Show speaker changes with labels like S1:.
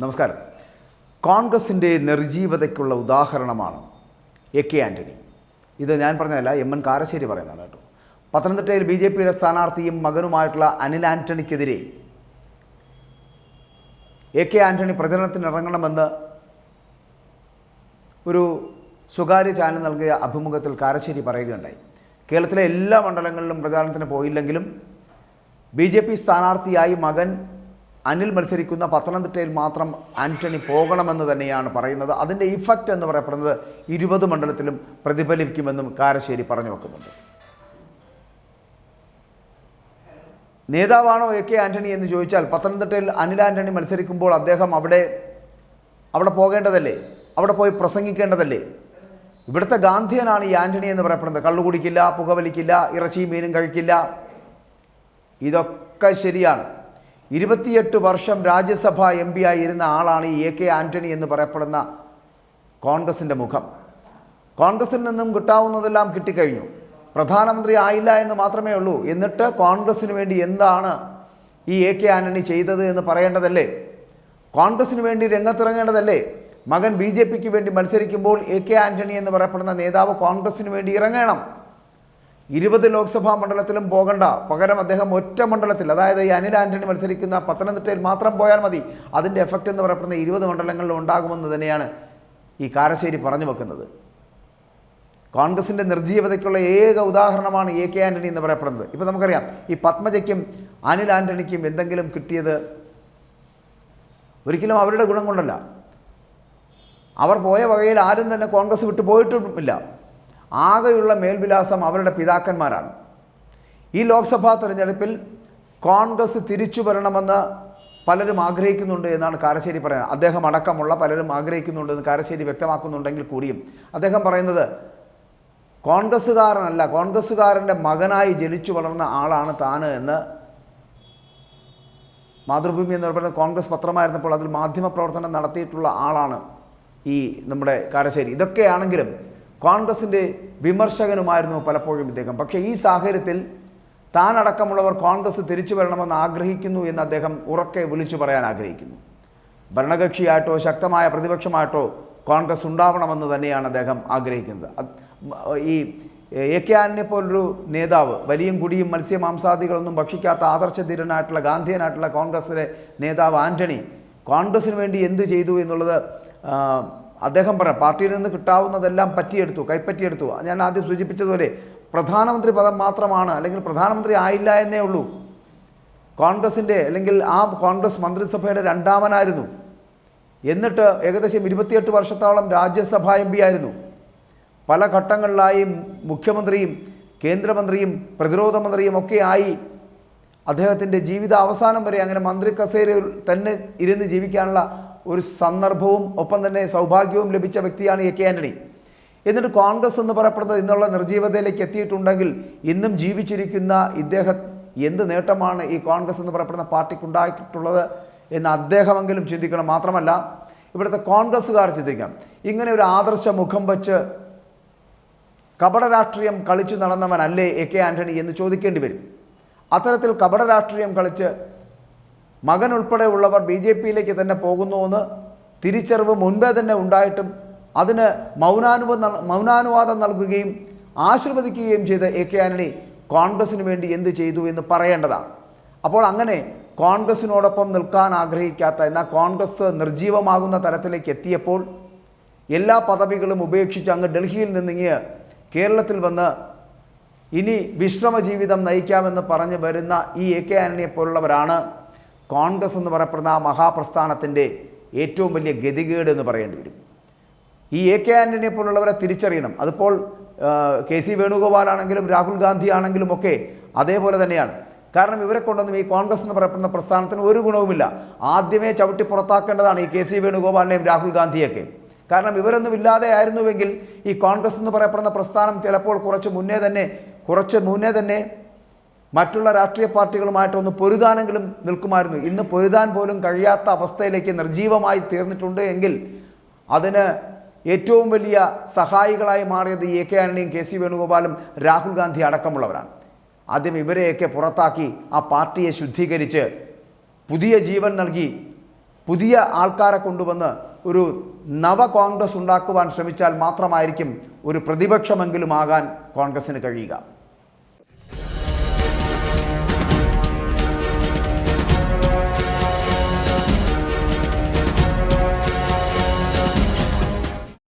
S1: നമസ്കാരം. കോൺഗ്രസിന്റെ നിർജീവതയ്ക്കുള്ള ഉദാഹരണമാണ് എ കെ ആന്റണി ഇത് ഞാൻ പറഞ്ഞതല്ല എം എൻ കാരശ്ശേരി പറയുന്നതാണ് കേട്ടോ. പത്തനംതിട്ടയിൽ ബി ജെ പിയുടെ സ്ഥാനാർത്ഥിയും മകനുമായിട്ടുള്ള അനിൽ ആന്റണിക്കെതിരെ എ കെ ആന്റണി പ്രചരണത്തിന് ഇറങ്ങണമെന്ന് ഒരു സ്വകാര്യ ചാനൽ നൽകിയ അഭിമുഖത്തിൽ കാരശ്ശേരി പറയുകയുണ്ടായി. കേരളത്തിലെ എല്ലാ മണ്ഡലങ്ങളിലും പ്രചാരണത്തിന് പോയില്ലെങ്കിലും ബി ജെ പി സ്ഥാനാർത്ഥിയായി മകൻ അനിൽ മത്സരിക്കുന്ന പത്തനംതിട്ടയിൽ മാത്രം ആന്റണി പോകണമെന്ന് തന്നെയാണ് പറയുന്നത്. അതിന്റെ ഇഫക്റ്റ് എന്ന് പറയപ്പെടുന്നത് ഇരുപത് മണ്ഡലത്തിലും പ്രതിഫലിക്കുമെന്നും കാരശ്ശേരി പറഞ്ഞു വെക്കുന്നുണ്ട്. നേതാവാണോ എ കെ ആന്റണി എന്ന് ചോദിച്ചാൽ പത്തനംതിട്ടയിൽ അനിൽ ആന്റണി മത്സരിക്കുമ്പോൾ അദ്ദേഹം അവിടെ അവിടെ പോകേണ്ടതല്ലേ? അവിടെ പോയി പ്രസംഗിക്കേണ്ടതല്ലേ? ഇവിടുത്തെ ഗാന്ധിയനാണ് ഈ ആന്റണി എന്ന് പറയപ്പെടുന്നത്. കള്ളു കുടിക്കില്ല പുകവലിക്കില്ല ഇറച്ചിയും മീനും കഴിക്കില്ല. ഇതൊക്കെ ശരിയാണ്. ഇരുപത്തിയെട്ട് വർഷം രാജ്യസഭ എം പി ആയിരുന്ന ആളാണ് ഈ എ കെ ആന്റണി എന്ന് പറയപ്പെടുന്ന കോൺഗ്രസിന്റെ മുഖം. കോൺഗ്രസിൽ നിന്നും കിട്ടാവുന്നതെല്ലാം കിട്ടിക്കഴിഞ്ഞു. പ്രധാനമന്ത്രി ആയില്ല എന്ന് മാത്രമേ ഉള്ളൂ. എന്നിട്ട് കോൺഗ്രസിന് വേണ്ടി എന്താണ് ഈ എ കെ ആന്റണി ചെയ്തത് എന്ന് പറയേണ്ടതല്ലേ? കോൺഗ്രസിന് വേണ്ടി രംഗത്തിറങ്ങേണ്ടതല്ലേ? മകൻ ബി ജെ പിക്ക് വേണ്ടി മത്സരിക്കുമ്പോൾ എ കെ ആന്റണി എന്ന് പറയപ്പെടുന്ന നേതാവ് കോൺഗ്രസിന് വേണ്ടി ഇറങ്ങണം. ഇരുപത് ലോക്സഭാ മണ്ഡലത്തിലും പോകണ്ട. പകരം അദ്ദേഹം ഒറ്റ മണ്ഡലത്തിൽ അതായത് ഈ അനിൽ ആന്റണി മത്സരിക്കുന്ന പത്തനംതിട്ടയിൽ മാത്രം പോയാൽ മതി. അതിന്റെ എഫക്റ്റ് എന്ന് പറയപ്പെടുന്ന ഇരുപത് മണ്ഡലങ്ങളിലും ഉണ്ടാകുമെന്ന് തന്നെയാണ് ഈ കാരശ്ശേരി പറഞ്ഞു വെക്കുന്നത്. കോൺഗ്രസിന്റെ നിർജീവതയ്ക്കുള്ള ഏക ഉദാഹരണമാണ് എ കെ ആന്റണി എന്ന് പറയപ്പെടുന്നത്. ഇപ്പോൾ നമുക്കറിയാം ഈ പത്മജയ്ക്കും അനിൽ ആന്റണിക്കും എന്തെങ്കിലും കിട്ടിയത് ഒരിക്കലും അവരുടെ ഗുണം കൊണ്ടല്ല. അവർ പോയ വകയിൽ ആരും തന്നെ കോൺഗ്രസ് വിട്ടു പോയിട്ടുമില്ല ആകെയുള്ള മേൽവിലാസം അവരുടെ പിതാക്കന്മാരാണ്. ഈ ലോക്സഭാ തെരഞ്ഞെടുപ്പിൽ കോൺഗ്രസ് തിരിച്ചു വരണമെന്ന് പലരും ആഗ്രഹിക്കുന്നുണ്ട് എന്നാണ് കാരശ്ശേരി പറയുന്നത്. അദ്ദേഹം അടക്കമുള്ള പലരും ആഗ്രഹിക്കുന്നുണ്ടെന്ന് കാരശ്ശേരി വ്യക്തമാക്കുന്നുണ്ടെങ്കിൽ കൂടിയും. അദ്ദേഹം പറയുന്നത് കോൺഗ്രസ്സുകാരനല്ല കോൺഗ്രസ്സുകാരന്റെ മകനായി ജനിച്ചു വളർന്ന ആളാണ് താന് എന്ന് മാതൃഭൂമി എന്ന് പറയുന്നത് കോൺഗ്രസ് പത്രമായിരുന്നപ്പോൾ അതിൽ മാധ്യമ പ്രവർത്തനം നടത്തിയിട്ടുള്ള ആളാണ് ഈ നമ്മുടെ കാരശ്ശേരി. ഇതൊക്കെയാണെങ്കിലും കോൺഗ്രസിന്റെ വിമർശകനുമായിരുന്നു പലപ്പോഴും ഇദ്ദേഹം. പക്ഷേ ഈ സാഹചര്യത്തിൽ താൻ അടക്കമുള്ളവർ കോൺഗ്രസ് തിരിച്ചു വരണമെന്ന് ആഗ്രഹിക്കുന്നു എന്ന് അദ്ദേഹം ഉറക്കെ വിളിച്ചു പറയാൻ ആഗ്രഹിക്കുന്നു. ഭരണകക്ഷിയായിട്ടോ ശക്തമായ പ്രതിപക്ഷമായിട്ടോ കോൺഗ്രസ് ഉണ്ടാവണമെന്ന് തന്നെയാണ് അദ്ദേഹം ആഗ്രഹിക്കുന്നത്. ഈ എ കെ ആനെ പോലൊരു നേതാവ് വലിയും കുടിയും മത്സ്യമാംസാദികളൊന്നും ഭക്ഷിക്കാത്ത ആദർശധീരനായിട്ടുള്ള ഗാന്ധിയനായിട്ടുള്ള കോൺഗ്രസിലെ നേതാവ് ആന്റണി കോൺഗ്രസിന് വേണ്ടി എന്ത് ചെയ്തു എന്നുള്ളത് അദ്ദേഹം പറയാം പാർട്ടിയിൽ നിന്ന് കിട്ടാവുന്നതെല്ലാം പറ്റിയെടുത്തു കൈപ്പറ്റിയെടുത്തു. ഞാൻ ആദ്യം സൂചിപ്പിച്ചതുപോലെ പ്രധാനമന്ത്രി പദം മാത്രമാണ് അല്ലെങ്കിൽ പ്രധാനമന്ത്രി ആയില്ല എന്നേ ഉള്ളൂ. കോൺഗ്രസിന്റെ അല്ലെങ്കിൽ ആ കോൺഗ്രസ് മന്ത്രിസഭയുടെ രണ്ടാമനായിരുന്നു. എന്നിട്ട് ഏകദേശം ഇരുപത്തിയെട്ട് വർഷത്തോളം രാജ്യസഭ എം ആയിരുന്നു. പല ഘട്ടങ്ങളിലായി മുഖ്യമന്ത്രിയും കേന്ദ്രമന്ത്രിയും പ്രതിരോധ മന്ത്രിയും ഒക്കെ ആയി അദ്ദേഹത്തിന്റെ ജീവിത അവസാനം വരെ അങ്ങനെ മന്ത്രി കസേരയിൽ തന്നെ ഇരുന്ന് ജീവിക്കാനുള്ള ഒരു സന്ദർഭവും ഒപ്പം തന്നെ സൗഭാഗ്യവും ലഭിച്ച വ്യക്തിയാണ് എ കെ ആന്റണി. എന്നിട്ട് കോൺഗ്രസ് എന്ന് പറയപ്പെടുന്നത് ഇന്നുള്ള നിർജീവതയിലേക്ക് എത്തിയിട്ടുണ്ടെങ്കിൽ ഇന്നും ജീവിച്ചിരിക്കുന്ന ഇദ്ദേഹം എന്ത് നേട്ടമാണ് ഈ കോൺഗ്രസ് എന്ന് പറയപ്പെടുന്ന പാർട്ടിക്ക് ഉണ്ടായിട്ടുള്ളത് എന്ന് അദ്ദേഹമെങ്കിലും ചിന്തിക്കണം മാത്രമല്ല. ഇവിടുത്തെ കോൺഗ്രസ്സുകാർ ചിന്തിക്കാം. ഇങ്ങനെ ഒരു ആദർശ മുഖം വച്ച് കപട രാഷ്ട്രീയം കളിച്ചു നടന്നവനല്ലേ എ കെ ആന്റണി എന്ന് ചോദിക്കേണ്ടി വരും. അത്തരത്തിൽ കപട രാഷ്ട്രീയം കളിച്ച് മകൻ ഉൾപ്പെടെ ഉള്ളവർ ബി ജെ പിയിലേക്ക് തന്നെ പോകുന്നുവെന്ന് തിരിച്ചറിവ് മുൻപേ തന്നെ ഉണ്ടായിട്ടും അതിന് മൗനാനുവ മൗനാനുവാദം നൽകുകയും ആശീർവദിക്കുകയും ചെയ്ത എ കെ ആന്റണി കോൺഗ്രസിന് വേണ്ടി എന്ത് ചെയ്തു എന്ന് പറയേണ്ടതാണ്. അപ്പോൾ അങ്ങനെ കോൺഗ്രസിനോടൊപ്പം നിൽക്കാൻ ആഗ്രഹിക്കാത്ത എന്നാൽ കോൺഗ്രസ് നിർജീവമാകുന്ന തരത്തിലേക്ക് എത്തിയപ്പോൾ എല്ലാ പദവികളും ഉപേക്ഷിച്ച് അങ്ങ് ഡൽഹിയിൽ നിന്നിങ്ങ് കേരളത്തിൽ വന്ന് ഇനി വിശ്രമ ജീവിതം നയിക്കാമെന്ന് പറഞ്ഞു വരുന്ന ഈ എ കെ ആന്റണിയെ പോലുള്ളവരാണ് കോൺഗ്രസ് എന്ന് പറയപ്പെടുന്ന ആ മഹാപ്രസ്ഥാനത്തിന്റെ ഏറ്റവും വലിയ ഗതികേട് എന്ന് പറയേണ്ടി വരും. ഈ എ കെ ആന്റണിയെ പോലുള്ളവരെ തിരിച്ചറിയണം. അതിപ്പോൾ കെ സി വേണുഗോപാൽ ആണെങ്കിലും രാഹുൽ ഗാന്ധി ആണെങ്കിലും ഒക്കെ അതേപോലെ തന്നെയാണ്. കാരണം ഇവരെ കൊണ്ടൊന്നും ഈ കോൺഗ്രസ് എന്ന് പറയപ്പെടുന്ന പ്രസ്ഥാനത്തിന് ഒരു ഗുണവുമില്ല. ആദ്യമേ ചവിട്ടി പുറത്താക്കേണ്ടതാണ് ഈ കെ സി വേണുഗോപാലിനെയും രാഹുൽ ഗാന്ധിയൊക്കെ കാരണം ഇവരൊന്നും ഇല്ലാതെ ആയിരുന്നുവെങ്കിൽ ഈ കോൺഗ്രസ് എന്ന് പറയപ്പെടുന്ന പ്രസ്ഥാനം ചിലപ്പോൾ കുറച്ച് മുന്നേ തന്നെ കുറച്ച് മുന്നേ തന്നെ മറ്റുള്ള രാഷ്ട്രീയ പാർട്ടികളുമായിട്ടൊന്ന് പൊരുതാനെങ്കിലും നിൽക്കുമായിരുന്നു. ഇന്ന് പൊരുതാൻ പോലും കഴിയാത്ത അവസ്ഥയിലേക്ക് നിർജീവമായി തീർന്നിട്ടുണ്ട് എങ്കിൽ അതിന് ഏറ്റവും വലിയ സഹായികളായി മാറിയത് എ കെ ആന്റണിയും കെ സി വേണുഗോപാലും രാഹുൽ ഗാന്ധി അടക്കമുള്ളവരാണ്. ആദ്യം ഇവരെയൊക്കെ പുറത്താക്കി ആ പാർട്ടിയെ ശുദ്ധീകരിച്ച് പുതിയ ജീവൻ നൽകി പുതിയ ആൾക്കാരെ കൊണ്ടുവന്ന് ഒരു നവ കോൺഗ്രസ് ഉണ്ടാക്കുവാൻ ശ്രമിച്ചാൽ മാത്രമായിരിക്കും ഒരു പ്രതിപക്ഷമെങ്കിലും ആകാൻ കോൺഗ്രസിന് കഴിയുക.